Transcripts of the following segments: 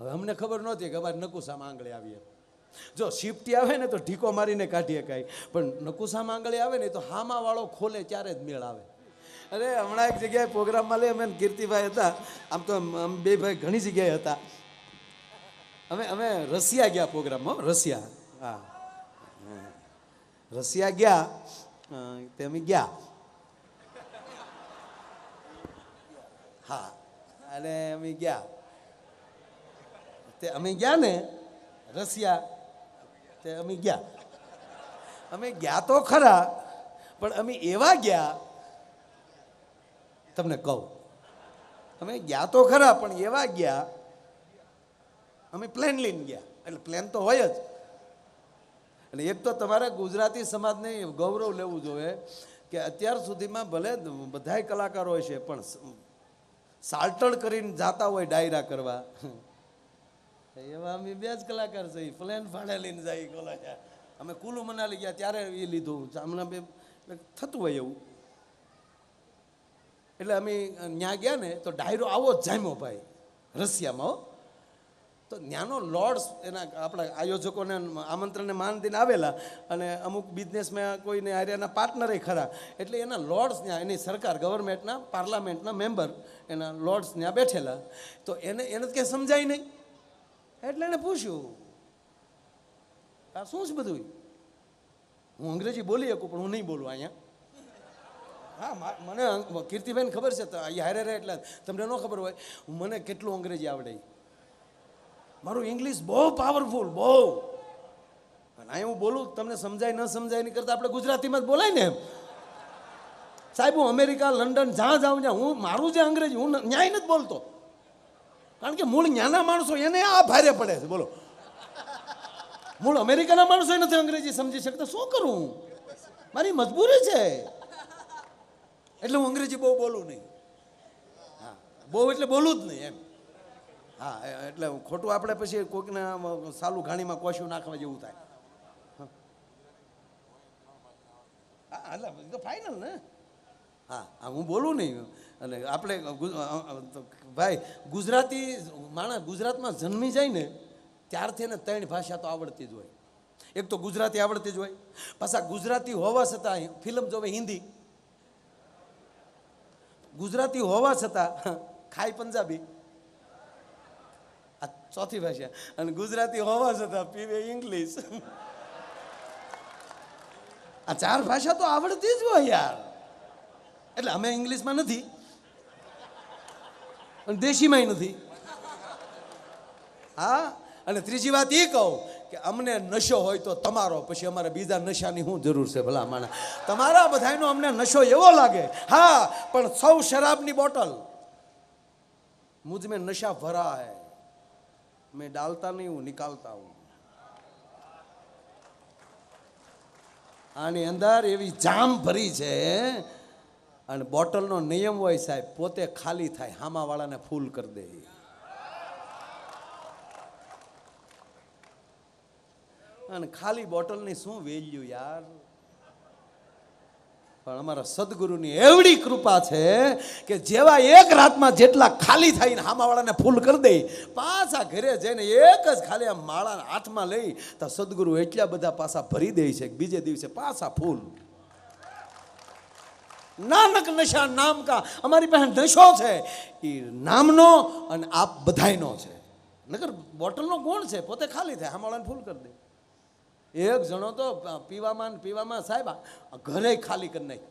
હવે અમને ખબર નહોતી કે અમારે નકુસામાં આંગળે આવીએ જો શિફ્ટી આવે ને તો ઢીકો મારીને કાઢી શકાય પણ નકુસામાં આંગળે આવે ને તો હામા વાળો ખોલે ત્યારે જ મેળ આવે. અરે, હમણાં એક જગ્યાએ પ્રોગ્રામમાં લઈ અમે કીર્તિભાઈ હતા. આમ તો આમ બે ભાઈ ઘણી જગ્યાએ હતા. અમે અમે રશિયા ગયા પ્રોગ્રામમાં રશિયા. હા. રશિયા ગયા તે અમે ગયા. હા. અને અમે ગયા. તે અમે ગયા ને, રશિયા, તે અમે ગયા. અમે ગયા તો ખરા, પણ અમે એવા ગયા, તમને કહું, અમે ગયા તો ખરા, પણ એવા ગયા, અમે પ્લેન લઈને ગયા. એટલે પ્લેન તો હોય જ. અને એક તો તમારે ગુજરાતી સમાજને ગૌરવ લેવું જોઈએ કે અત્યાર સુધીમાં ભલે બધાય કલાકારો હોય છે, પણ સાલ્ટડ કરીને જાતા હોય ડાયરા કરવા. એવા અમે બે જ કલાકાર છે પ્લેન ભાડે લઈને જાય કોલા અમે કુલુ મનાલી ગયા, ત્યારે એ લીધું. હમણાં બે થતું હોય એવું. એટલે અમે ત્યાં ગયા ને, તો ડાયરો આવો જ જામ્યો ભાઈ, રશિયામાં, હો. તો ત્યાંનો લોર્ડ્સ એના આપણા આયોજકોને આમંત્રણને માન દઈને આવેલા અને અમુક બિઝનેસમાં કોઈને આર્યાના પાર્ટનરે ખરા. એટલે એના લોર્ડ્સ ત્યાં એની સરકાર ગવર્મેન્ટના પાર્લામેન્ટના મેમ્બર એના લોર્ડ્સ ત્યાં બેઠેલા. તો એને એને જ કંઈ સમજાય નહીં. એટલે એને પૂછ્યું, આ શું છે બધું હું અંગ્રેજી બોલી શકું, પણ હું નહીં બોલું અહીંયા. હા મને કીર્તિબેન ખબર છે અહીંયા હારે રહે એટલે તમને ન ખબર હોય. મને કેટલું અંગ્રેજી આવડે. મારું ઇંગ્લિશ બહુ પાવરફુલ બહુ. અને અહીં હું બોલું, તમને સમજાય, ન સમજાય નહીં કરતાં આપણે ગુજરાતીમાં જ બોલાય ને એમ. સાહેબ, હું અમેરિકા, લંડન, જ્યાં જાઉં ત્યાં હું, મારું જે અંગ્રેજી, હું ન્યાય નથી બોલતો. કારણ કે મૂળ ન્યાના માણસો એને આ ભારે પડે છે. બોલો. મૂળ અમેરિકાના માણસો નથી અંગ્રેજી સમજી શકતા. શું કરું મારી મજબૂરી છે. એટલે હું અંગ્રેજી બહુ બોલું નહીં. હા, બહુ એટલે બોલું જ નહીં એમ. હા એટલે ખોટું આપણે પછી કોઈકના સાલું ઘાણીમાં કોશું નાખવા જેવું થાય. હા. એટલે ફાઇનલ ને. હા હા હું બોલું નહીં. અને આપણે ભાઈ, ગુજરાતી માણસ ગુજરાતમાં જન્મી જાય ને, ત્યારથી એને ત્રણ ભાષા તો આવડતી જ હોય. એક તો ગુજરાતી આવડતી જ હોય. પાછા ગુજરાતી હોવા છતાં, ફિલ્મ જોવે હિન્દી. ગુજરાતી હોવા છતાં, ખાય પંજાબી. આ ચોથી ભાષા. અને ગુજરાતી હોવા છતાં પીવે ઇંગ્લિશ. આ ચાર ભાષા તો આવડતી જ હોય યાર. એટલે અમે ઇંગ્લિશમાં નથી. અને દેશીમાંય નથી. હા? અને ત્રીજી વાત એ કહું કે અમને નશો હોય તો તમારો, પછી અમારે બીજા નશાની શું જરૂર છે ભલા માણા તમારા બધાનો અમને નશો એવો લાગે. હા, પણ સૌ શરાબની બોટલ. મુજ મેં નશા ભરા હૈ મેં ડાલતા નહીં, હું નિકાલતા હું. આની અંદર એવી જામ ભરી છે અને બોટલનો નિયમ હોય સાહેબ, પોતે ખાલી થાય, હામાવાળાને ફૂલ કરી દે. અને ખાલી બોટલની શું વેલ્યુ યાર? પણ અમારા સદગુરુની એવડી કૃપા છે કે જેવા એક રાતમાં જેટલા ખાલી થઈને હામાવાળાને ફૂલ કરી દે, પાછા ઘરે જઈને એક જ ખાલી આ માળા હાથમાં લઈ, તો સદગુરુ એટલા બધા પાછા ભરી દે છે બીજે દિવસે પાછા ફૂલ. નાનક નશા નામ કા અમારી પાસે નશો છે. એ નામનો અને આપ બધાયનો છે. નકર બોટલનો ગુણ છે, પોતે ખાલી થાય, હામાળાને ફૂલ કરી દે. એક જણો તો પીવામાં ને પીવામાં સાહેબ ઘરે ખાલી કરી નાખી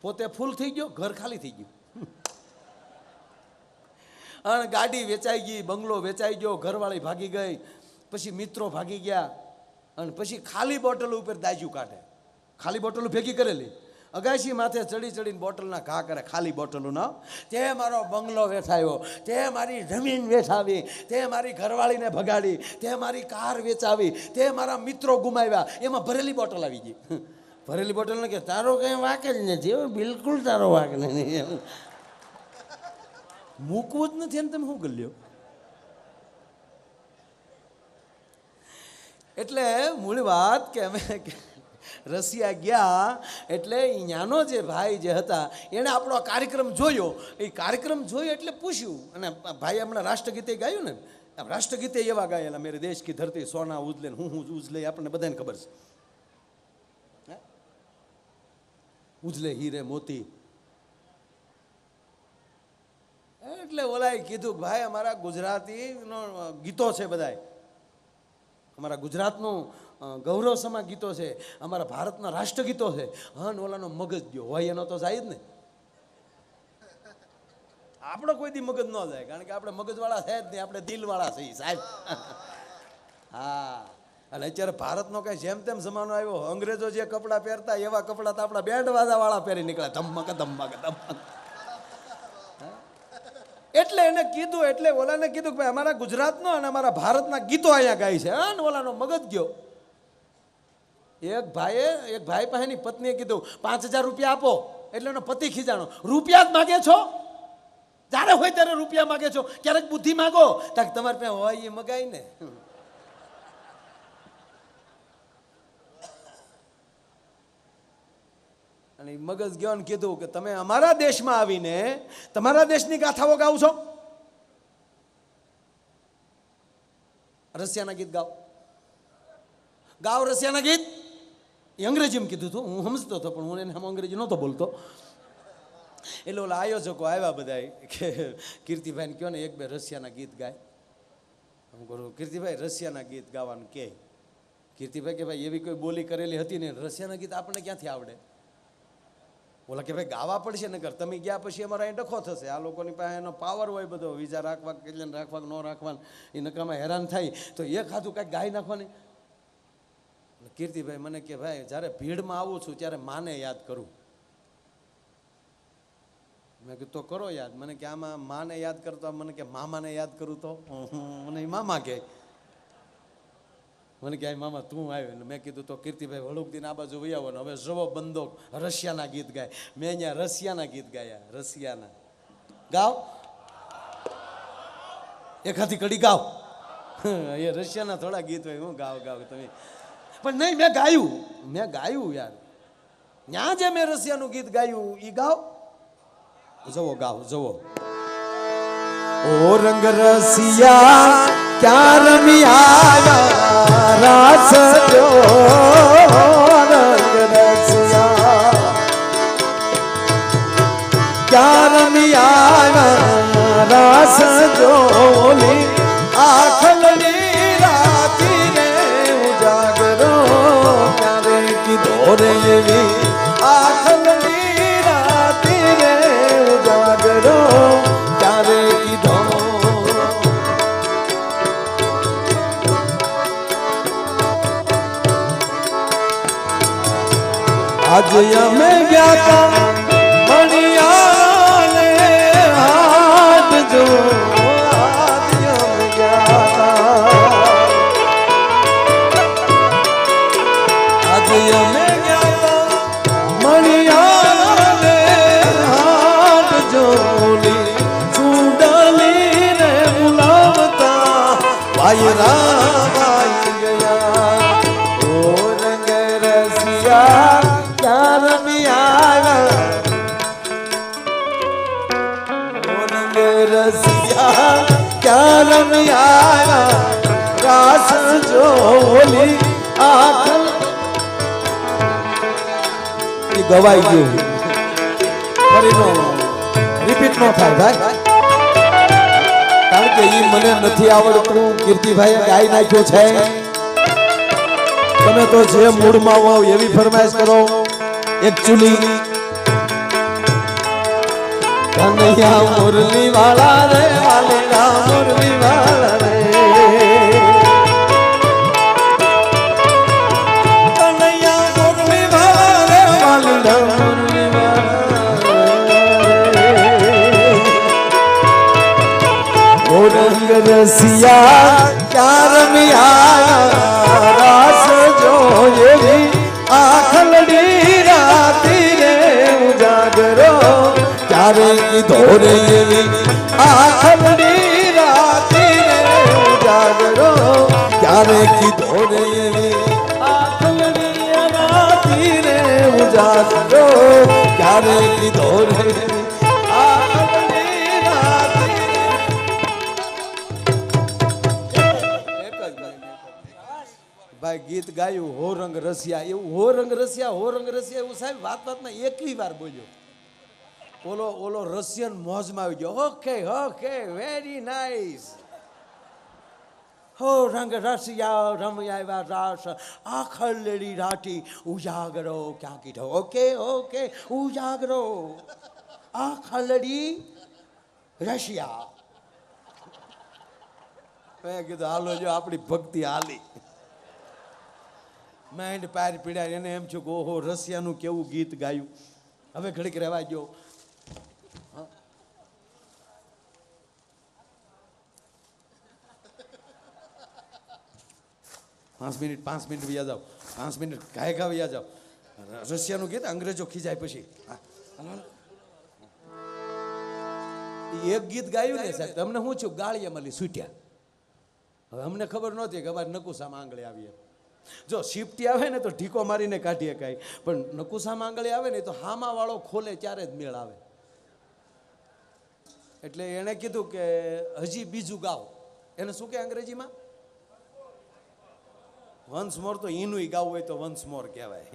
પોતે ફૂલ થઈ ગયો, ઘર ખાલી થઈ ગયું. અને ગાડી વેચાઈ ગઈ, બંગલો વેચાઈ ગયો, ઘરવાળી ભાગી ગઈ, પછી મિત્રો ભાગી ગયા, અને પછી ખાલી બોટલ ઉપર દાજુ કાઢે. ખાલી બોટલો ભેગી કરેલી. અગાશી માથે ચડી ચડીને બોટલના ઘા કરે, ખાલી બોટલોના તે મારો બંગલો વેઠાયો તે મારી જમીન વેઠાવી તે મારી ઘરવાળીને ભગાડી, તે મારી કાર વેચાવી, તે મારા મિત્રો ગુમાવ્યા. એમાં ભરેલી બોટલ આવી ગઈ. ભરેલી બોટલ કે, તારો કંઈ વાંક જ નથી બિલકુલ તારો વાંક નથી. એમ. મૂકવું જ નથી ને તમે શું ગલ્યો લ્યો? એટલે મૂળ વાત કે અમે રશિયા ગયા એટલે અહીંયાનો જે ભાઈ જે હતા, એણે આપણો કાર્યક્રમ જોયો. એ કાર્યક્રમ જોયો એટલે પૂછ્યું. અને ભાઈ હમણાં રાષ્ટ્રગીતે ગાયું ને રાષ્ટ્રગીતે એવા ગાયેલા, મેરે દેશ કી ધરતી સોના ઉજલે હું હું ઉજલે આપણને બધાને ખબર છે? ઉજલે હીરે મોતી. એટલે ઓલાએ કીધું ભાઈ, અમારા ગુજરાતીનો ગીતો છે બધાય. અમારા ગુજરાતનું અ, ગૌરવસમા ગીતો છે. અમારા ભારતના રાષ્ટ્રગીતો છે. હન ઓલાનો મગજ ગયો હોય એનો તો જાય જ ને. આપણો કોઈ દી મગજ ન જાય કારણ કે આપણે મગજવાળા છે જ નહીં આપણે દિલવાળા છીએ સાહેબ. હા અને અત્યારે ભારતનો કાંઈ જેમ તેમ જમાનો આવ્યો અંગ્રેજો જે કપડાં પહેરતા એવા કપડાં તો આપણા બેન્ડ વાળા પહેરી નીકળ્યા. ધમક ધમક ધમક. એટલે એને કીધું એટલે ઓલાને કીધું કે ભાઈ અમારા ગુજરાતનો અને અમારા ભારતના ગીતો અહીંયા ગાય છે. હા ઓલાનો મગજ ગયો એક ભાઈએ, એક ભાઈ પાસેની પત્નીએ કીધું, પાંચ હજાર રૂપિયા આપો. એટલે એનો પતિ ખીજાણો. રૂપિયા જ માગે છો? જ્યારે હોય ત્યારે રૂપિયા માગે છો? ક્યારેક બુદ્ધિ માગો? તાક તમારે ત્યાં હોય એ મગાય ને. અને મગજ ગયો ને કીધું કે, તમે અમારા દેશમાં આવીને તમારા દેશની ગાથાઓ ગાવ છો? રશિયાના ગીત ગાઓ. ગાવ રશિયાના ગીત? એ અંગ્રેજીમાં કીધું હતું હું સમજતો હતો, પણ હું એને અંગ્રેજી નહોતો બોલતો. એટલે ઓલા આયોજકો આવ્યા બધા કે કીર્તિભાઈને કહો ને એક બે રશિયાના ગીત ગાય. હું કરું કીર્તિભાઈ રશિયાના ગીત ગાવાનું કે. કીર્તિભાઈ કે, ભાઈ, એવી કોઈ બોલી કરેલી હતી ને રશિયાના ગીત આપણને ક્યાંથી આવડે? ઓલા કે, ભાઈ, ગાવા પડશે નકર. તમે ગયા પછી અમારા અહીં ડખો થશે. આ લોકોની પાસે એનો પાવર હોય બધો. વિઝા રાખવા કેટલાને રાખવા ન રાખવા એ નકામાં હેરાન થાય. તો એ ખાધું કાંઈક ગાઈ નાખવાની. કીર્તિભાઈ મને કે, ભાઈ, જ્યારે ભીડમાં આવું છું, ત્યારે માને યાદ કરું. મેં કીધું, તો કરો યાદ. મને કે, આમાં માને યાદ કરતો મને કે, મામાને યાદ કરું તો? મને મામા કહે મને કહે મામા, તું આવ્યો. એટલે મેં કીધું, તો કીર્તિભાઈ વળુકદીન આ બાજુ વહી આવો ને. હવે જવો બંદોક રશિયાના ગીત ગાય. મેં અહીંયા રશિયાના ગીત ગાયા, રશિયાના. ગાવ. એકાથી કડી ગાવ. એ રશિયાના થોડા ગીત હોય, હું ગાવ ગાવ. તમે પણ નહીં, મેં ગાયું. મેં ગાયું યાર. ત્યાં જે મેં રશિયાનું ગીત ગાયું એ ગાવ જવો ગાવ જવો ઓ રંગ રસિયા, ક્યાં રમી આવ્યા રાસ જો, રંગ રસિયા. ક્યાં રમી આવ્યા રાસ જોલી આખલની કીધો ભાઈ રામ આવી ગયા ઓ રંગ રસિયા ક્યાં રમી આવ્યા ઓ રંગ રસિયા ક્યાં રમી આવ્યા રાસ જોલી આખલ એ ગવાઈ ગયું ફરી નો રિપીટ નો થાય ભાઈ કારણ કે ઈ મને નથી આવડતું. કીર્તિભાઈ ગાઈ નાખ્યો છે. તમે તો જે મૂડમાં હોવ એવી ફરમાઈશ કરો. એકચ્યુઅલી કનૈયા મુરલી વાળા રે, વાલેલા મુરલી વાળા રસિયા ક્યાં રમી આયા રાસ જોયેલી આખલડી રાતી રે ઉજાગરો ક્યારે ધોરે એવી આખલડી રાતી રે ઉજાગરો ક્યારે કી ધોરે એવી આખલડી રાતી ઉજાગરો ક્યારે કી રે ગીત ગાયું, હો રંગ રસિયા એવું, હો રંગ રસિયા હો રંગ રસિયા એવું સાહેબ વાત વાતમાં એકવી વાર બોલ્યો. ઓલો ઓલો રશિયન મોજમાં આવી ગયો, ઓકે ઓકે વેરી નાઇસ હો રંગ રસિયા રમયાવા રાસ આખલેડી રાટી, ઉજાગરો ક્યાં કીધો? ઓકે ઓકે, ઉજાગરો આખલડી રશિયા. મેં કીધું, હાલો જો આપણી ભક્તિ હાલી. માઇન્ડ પાર પીડ્યા, એને એમ છું કે ઓહો, રશિયાનું કેવું ગીત ગાયું. હવે ઘડીક રહેવા ગયો પાંચ મિનિટ પાંચ મિનિટ વ્યા જાઓ. પાંચ મિનિટ ગાય ગા વ્યા જાઓ. રશિયાનું ગીત અંગ્રેજો ખીજાય પછી. હા. એક ગીત ગાયું ને સાહેબ તમને શું છું ગાળીએ મળી છૂટ્યા હવે અમને ખબર નહોતી કે અમારે નકુસામાં આંગળે આવીએ જો શિફ્ટી આવે ને તો ઢીકો મારીને કાઢીએ કાંઈ. પણ નકુસામાં આંગળે આવે ને તો હામા વાળો ખોલે ત્યારે જ મેળ આવે. એટલે એણે કીધું કે હજી બીજું ગાઓ. એને શું કે અંગ્રેજીમાં? વન્સ મોર તો ઈનું ગાવું હોય તો વન્સ મોર કહેવાય.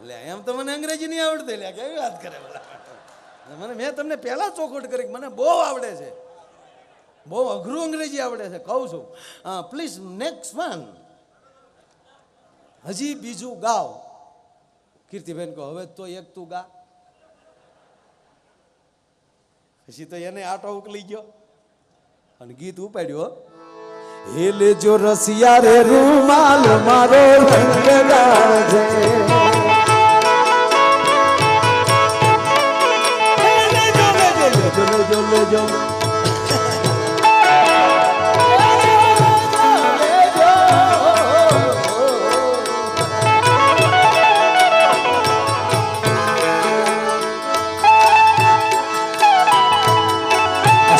એટલે એમ તો મને અંગ્રેજી નહીં આવડતી. લે કેવી વાત કરે બોલા. મને, મેં તમને પહેલાં ચોખવટ કરી મને બહુ આવડે છે. બહુ અઘરું અંગ્રેજી આવડે છે. કહું છું. પ્લીઝ નેક્સ્ટ વન હજી બીજું ગાવ કીર્તિબેન કહો, હવે તો એક તું ગા. પછી તો એને આટો ઉકલી ગયો. અને ગીત ઉપાડ્યો, હે. લેજો રસિયા રે રૂમાલ મારો રંગ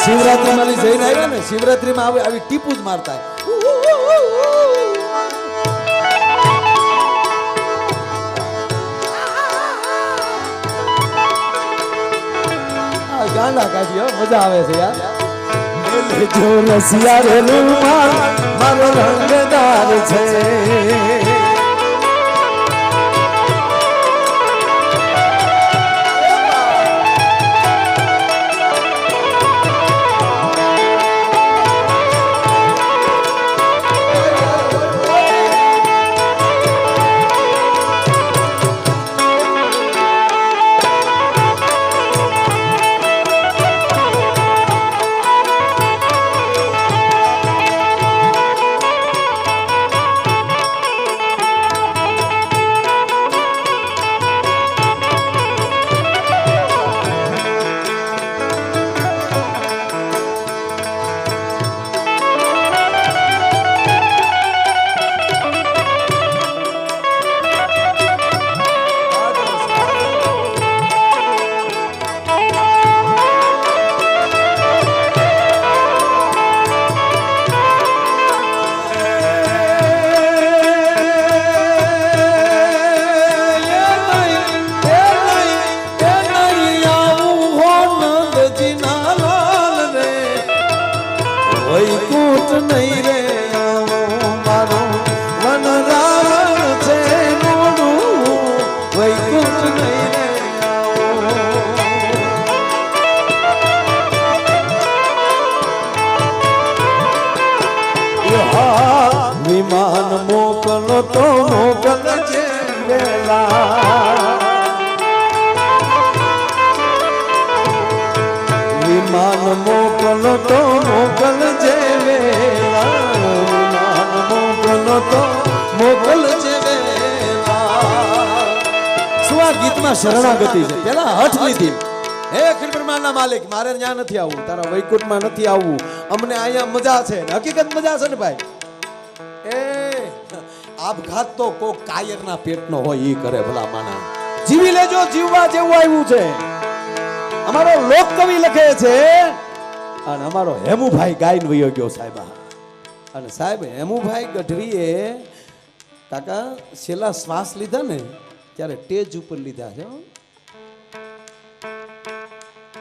શિવરાત્રીમાં જઈને આવ્યા ને, શિવરાત્રીમાં આવી આવી ટીપુ જ મારતા. ગાના કાઢ્યો મજા આવે છે યાર. જો રસિયા રે મારો રંગદાર છે. યહા વિમાન મોકલો તો વેલા. મોકલો મોકલજે વેલા. વિમાન મોકલો તો મોકલજે વેલા. શું આ ગીતમાં શરણાગતિ છે? પેલા હઠ લીધી બ્રહ્માંડના માલિક, મારે ત્યાં નથી આવવું, તારા વૈકુંઠમાં નથી આવવું. અમને અહીંયા મજા છે ને, હકીકત મજા છે ને ભાઈ? એ આપઘાત તો કોક કાયરના પેટનો હોય એ કરે ભલા માના જીવી લેજો, જીવવા જેવું આવ્યું છે. અમારો લોક કવિ લખે છે, અને અમારો હેમુભાઈ ગાઈને વયો ગયો સાહેબ અને સાહેબ, હેમુભાઈ ગઢવીએ કાકા છેલ્લા શ્વાસ લીધા ને, ત્યારે ટેજ ઉપર લીધા છે.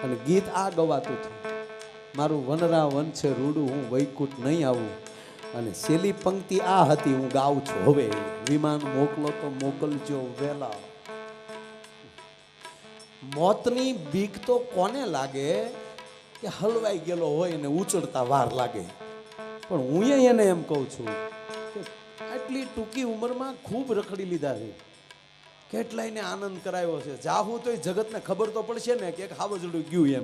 અને ગીત આ ગવાતું હતું. મારું વનરા વન છે, રૂડું હું વૈકુટ નહીં આવું. અને છેલ્લી પંક્તિ આ હતી, હું ગાઉં છું. હવે વિમાન મોકલો તો મોકલજો વહેલા મોતની બીક તો કોને લાગે? કે હલવાઈ ગયેલો હોય ને ઉચડતા વાર લાગે. પણ હું એને એમ કહું છું કે આટલી ટૂંકી ઉંમરમાં ખૂબ રખડી લીધા છે. કેટલાયને આનંદ કરાયો છે? જાહું તો જગતને ખબર તો પડશે ને કે એક હાવજડું ગયું એમ.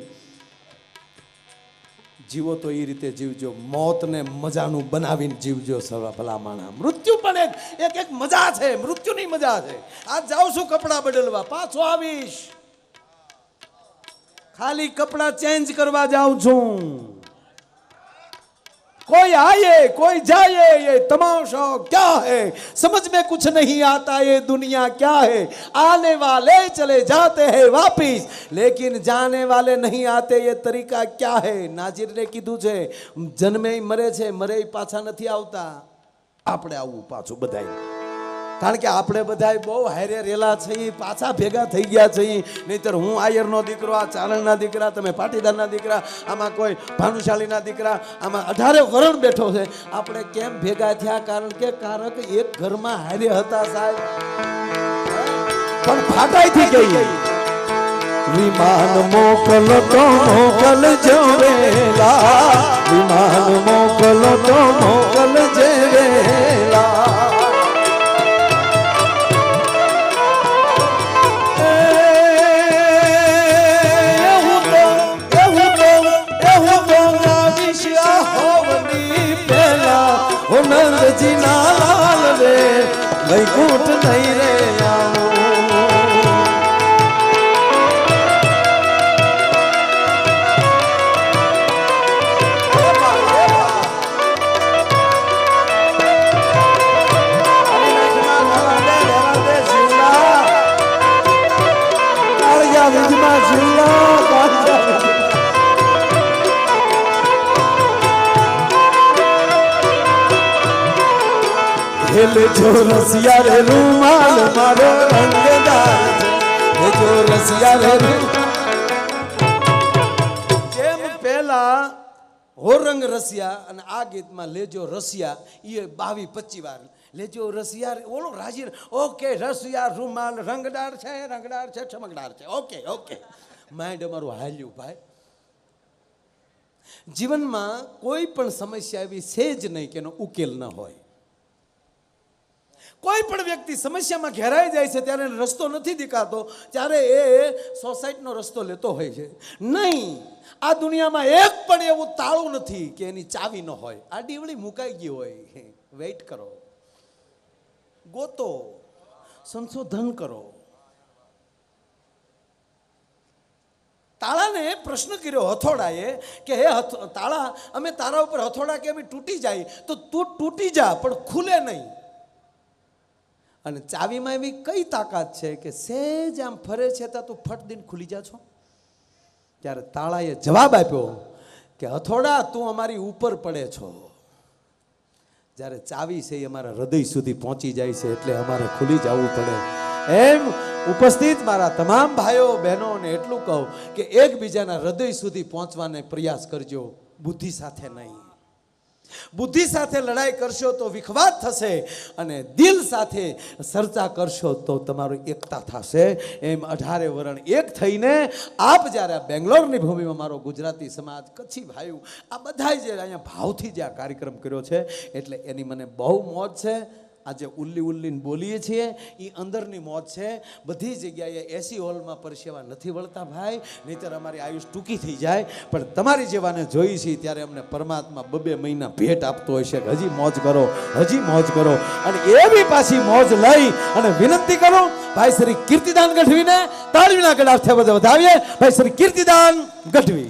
જીવો તો એ રીતે જીવજો. મોતને મજાનું બનાવીને જીવજો સવા ભલા માણા મૃત્યુ પણ એક એક એક મજા છે. મૃત્યુની મજા છે. આજ જાઉં છું કપડાં બદલવા. પાછો આવીશ. ખાલી કપડાં ચેન્જ કરવા જાઉં છું. कोई आए कोई जाए ये तमाशा क्या है समझ में कुछ नहीं आता ये दुनिया क्या है आने वाले चले जाते हैं वापिस लेकिन जाने वाले नहीं आते ये तरीका क्या है નાજીર ને કીધું છે જન્મે મરે છે મરે પાછા નથી આવતા આપણે આવવું પાછું બધાય કારણ કે આપણે બધા બહુ હારે રેલા છીએ, પાછા ભેગા થઈ ગયા છીએ. નહીતર હું આયરનો દીકરો, આ ચારણના દીકરા, તમે પાટીદારના દીકરા, આમાં કોઈ ભાનુશાલીના દીકરા, આમાં અઢારે વરણ બેઠો છે. આપણે કેમ ભેગા થયા? કારણ કે કારક એક ઘરમાં હારે હતા સાહેબ. પણ ફાટાઈથી ગઈ. વિમાન મોકલો તો મોકલ વેલા વિમાન મોકલો તો મોકલ જો રસિયા રે રૂમાલ મારો રંગદાર છે જો રસિયા રે જેમ પહેલા હોરંગ રસિયા અને આ ગીતમાં લેજો રસિયા એ બાવી પચી વાર. લેજો રસિયા ઓલો રાજી ઓકે, રસિયા રૂમાલ રંગદાર છે રંગદાર છે, ચમકદાર છે. Okay okay. માઇન્ડ અમારું હાલ્યું ભાઈ. જીવનમાં કોઈ પણ સમસ્યા એવી છે જ નહીં કે એનો ઉકેલ ન હોય. કોઈ પણ વ્યક્તિ સમસ્યામાં ઘેરાઈ જાય છે ત્યારે રસ્તો નથી દેખાતો, ત્યારે એ સોસાયટીનો રસ્તો લેતો હોય છે. નહીં, આ દુનિયામાં એક પણ એવું તાળું નથી કે એની ચાવી ન હોય. આ ડીવડી મુકાઈ ગઈ હોય. વેઇટ કરો. ગોતો. સંશોધન કરો. તાળાને પ્રશ્ન કર્યો હથોડાએ કે, હે તાળા, અમે તારા ઉપર હથોડા કે અમે તૂટી જાય? તો તું તૂટી જા, પણ ખુલે નહીં. અને ચાવીમાં એવી કઈ તાકાત છે કે સહેજ આમ ફરે છે ત્યાં તું ફટ દિન ખુલી જા છો? ત્યારે તાળાએ જવાબ આપ્યો કે હથોડા તું અમારી ઉપર પડે છો. જ્યારે ચાવી છે એ અમારા હૃદય સુધી પહોંચી જાય છે એટલે અમારે ખુલી જવું પડે. એમ ઉપસ્થિત મારા તમામ ભાઈઓ, બહેનોને એટલું કહું કે એકબીજાના હૃદય સુધી પહોંચવાને પ્રયાસ કરજો, બુદ્ધિ સાથે નહીં. બુદ્ધિ સાથે લડાઈ કરશો તો વિખવાદ થશે અને દિલ સાથે ચર્ચા કરશો તો તમારું એકતા થશે. એમ અઢારે વરણ એક થઈને આપ જ્યારે બેંગ્લોરની ભૂમિમાં મારો ગુજરાતી સમાજ કચ્છી ભાઈઓ આ બધાય જે અહીંયા ભાવથી જે આ કાર્યક્રમ કર્યો છે, એટલે એની મને બહુ મોજ છે. આજે ઉલ્લી ઉલ્લીને બોલીએ છીએ એ અંદરની મોત છે. બધી જગ્યાએ એસી હોલમાં પરસેવા નથી વળતા ભાઈ, નહીતર અમારી આયુષ ટૂંકી થઈ જાય. પણ તમારી જેવાને જોઈ છીએ ત્યારે અમને પરમાત્મા બબે મહિના ભેટ આપતો હોય છે હજી મોજ કરો, હજી મોજ કરો. અને એવી પાછી મોજ લઈ અને વિનંતી કરો, ભાઈ શ્રી કીર્તિદાન ગઢવીને તાળવીના તાળીના ગળાર્થે વધાવીએ. ભાઈ શ્રી કીર્તિદાન ગઢવી.